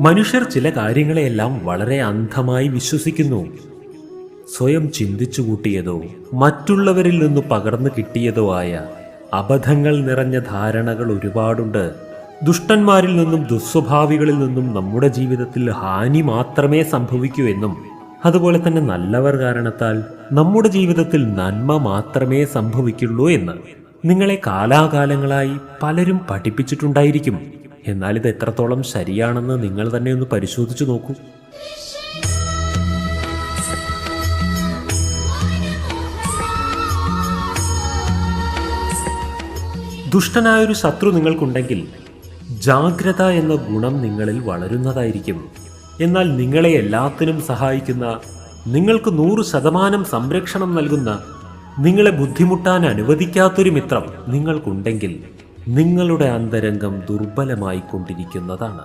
മനുഷ്യർ ചില കാര്യങ്ങളെയെല്ലാം വളരെ അന്ധമായി വിശ്വസിക്കുന്നു. സ്വയം ചിന്തിച്ചു കൂട്ടിയതോ മറ്റുള്ളവരിൽ നിന്ന് പകർന്നു കിട്ടിയതോ ആയ അബദ്ധങ്ങൾ നിറഞ്ഞ ധാരണകൾ ഒരുപാടുണ്ട്. ദുഷ്ടന്മാരിൽ നിന്നും ദുസ്വഭാവികളിൽ നിന്നും നമ്മുടെ ജീവിതത്തിൽ ഹാനി മാത്രമേ സംഭവിക്കൂ എന്നും അതുപോലെ തന്നെ നല്ലവർ കാരണത്താൽ നമ്മുടെ ജീവിതത്തിൽ നന്മ മാത്രമേ സംഭവിക്കുള്ളൂ എന്ന് നിങ്ങളെ കാലാകാലങ്ങളായി പലരും പഠിപ്പിച്ചിട്ടുണ്ടായിരിക്കും. എന്നാൽ ഇത് എത്രത്തോളം ശരിയാണെന്ന് നിങ്ങൾ തന്നെ ഒന്ന് പരിശോധിച്ചു നോക്കൂ. ദുഷ്ടനായൊരു ശത്രു നിങ്ങൾക്കുണ്ടെങ്കിൽ ജാഗ്രത എന്ന ഗുണം നിങ്ങളിൽ വളരുന്നതായിരിക്കും. എന്നാൽ നിങ്ങളെ എല്ലാത്തിനും സഹായിക്കുന്ന നിങ്ങൾക്ക് നൂറ് ശതമാനം സംരക്ഷണം നൽകുന്ന നിങ്ങളെ ബുദ്ധിമുട്ടാൻ അനുവദിക്കാത്തൊരു മിത്രം നിങ്ങൾക്കുണ്ടെങ്കിൽ നിങ്ങളുടെ അന്തരംഗം ദുർബലമായി കൊണ്ടിരിക്കുന്നതാണ്